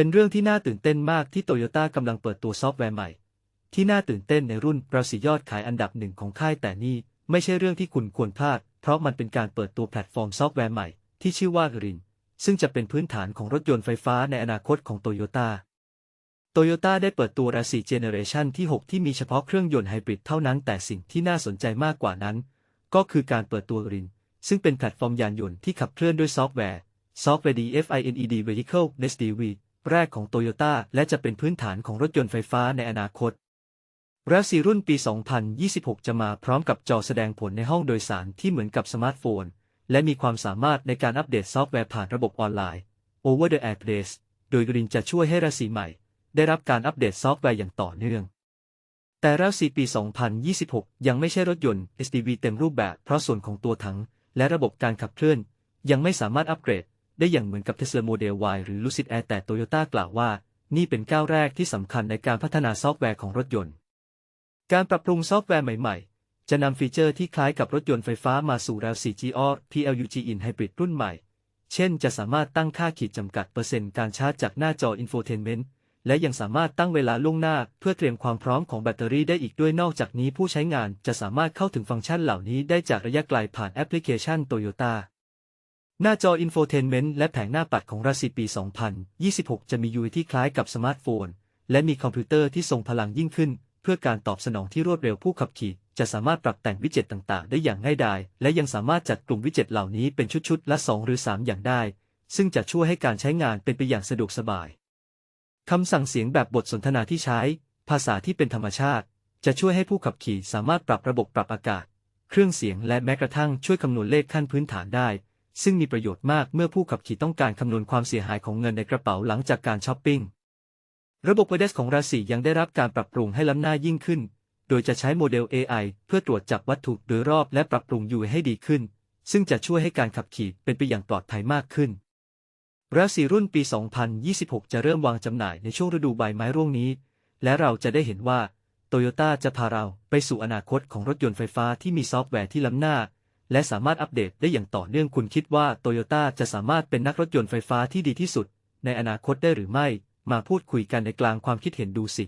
เป็นเรื่องที่น่าตื่นเต้นมากที่โตโยต้ากำลังเปิดตัวซอฟต์แวร์ใหม่ ที่น่าตื่นเต้นในรุ่นเราสียอดขายอันดับหนึ่งของค่ายแต่นี่ไม่ใช่เรื่องที่คุณควรพลาด เพราะมันเป็นการเปิดตัวแพลตฟอร์มซอฟต์แวร์ใหม่ที่ชื่อว่ารินซึ่งจะเป็นพื้นฐานของรถยนต์ไฟฟ้าในอนาคตของโตโยต้าโตโยต้าได้เปิดตัวราสีเจเนเรชันที่ 6 ที่มีเฉพาะเครื่องยนต์ไฮบริดเท่านั้น แต่สิ่งที่น่าสนใจมากกว่านั้น ก็คือการเปิดตัวรินซึ่งเป็นแพลตฟอร์มยานยนต์ที่ขับเคลื่อนด้วยซอฟต์แวร์ Software DFINED Vehicle SDV แรกของโตโยต้าและจะเป็นพื้นฐานของรถยนต์ไฟฟ้าในอนาคตราสีรุ่นปี 2026 จะมาพร้อมกับจอแสดงผลในห้องโดยสารที่เหมือนกับสมาร์ทโฟน และมีความสามารถในการอัปเดตซอฟต์แวร์ผ่านระบบออนไลน์ Over the Address โดยกรินจะช่วยให้ราศีใหม่ ได้รับการอัปเดตซอฟต์แวร์อย่างต่อเนื่อง แต่ราศีปี 2026 ยังไม่ใช่รถยนต์ SDV เต็มรูปแบบเพราะส่วนของตัวถัง และระบบการขับเคลื่อน ยังไม่สามารถอัปเกรด ได้อย่างเหมือนกับ Tesla Model Y หรือ Lucid Air แต่ Toyota กล่าวว่า นี่เป็นก้าวแรกที่สำคัญในการพัฒนาซอฟต์แวร์ของรถยนต์ การปรับปรุงซอฟต์แวร์ใหม่ ๆ จะนำฟีเจอร์ที่คล้ายกับรถยนต์ไฟฟ้ามาสู่ RAV 4G or PLUG in Hybrid รุ่นใหม่ เช่น จะสามารถตั้งค่าขีดจำกัดเปอร์เซ็นต์การชาร์จจากหน้าจอ Infotainment และยังสามารถตั้งเวลาล่วงหน้าเพื่อเตรียมความพร้อมของแบตเตอรี่ได้อีกด้วยนอกจากนี้ผู้ใช้งานจะสามารถเข้าถึงฟังก์ชันเหล่านี้ได้จากระยะไกลผ่านแอปพลิเคชัน Toyota หน้าจอ Infotainment และแผงหน้าปัดของราศีปี 2026 จะมี UI ที่คล้ายกับสมาร์ทโฟน และมีคอมพิวเตอร์ที่ทรงพลังยิ่งขึ้น เพื่อการตอบสนองที่รวดเร็วผู้ขับขี่จะสามารถปรับแต่งวิดเจ็ตต่างๆ ได้อย่างง่ายดาย และยังสามารถจัดกลุ่มวิดเจ็ตเหล่านี้เป็นชุดๆ ละ 2 หรือ 3 อย่างได้ ซึ่งจะช่วยให้การใช้งานเป็นไปอย่างสะดวกสบาย คำสั่งเสียงแบบบทสนทนาที่ใช้ ภาษาที่เป็นธรรมชาติ จะช่วยให้ผู้ขับขี่สามารถปรับระบบปรับอากาศ เครื่องเสียงและแม้กระทั่งช่วยคำนวณเลขขั้นพื้นฐานได้ ซึ่งมีประโยชน์มากเมื่อผู้ขับขี่ต้องการคำนวณความเสียหายของเงินในกระเป๋าหลังจากการช้อปปิ้ง ระบบ PDS ของราศียังได้รับการปรับปรุงให้ล้ำหน้ายิ่งขึ้น โดยจะใช้โมเดล AI เพื่อตรวจจับวัตถุโดยรอบและปรับปรุง UI ให้ดีขึ้น ซึ่งจะช่วยให้การขับขี่เป็นไปอย่างปลอดภัยมากขึ้น ราศีรุ่นปี 2026 จะเริ่มวางจำหน่ายในช่วงฤดูใบไม้ร่วงนี้ และเราจะได้เห็นว่าโตโยต้าจะพาเราไปสู่อนาคตของรถยนต์ไฟฟ้าที่มีซอฟต์แวร์ที่ล้ำหน้า และสามารถอัปเดตได้อย่างต่อเนื่องคุณคิดว่าโตโยต้าจะสามารถเป็นนักรถยนต์ไฟฟ้าที่ดีที่สุด ในอนาคตได้หรือไม่ มาพูดคุยกันในกลางความคิดเห็นดูสิ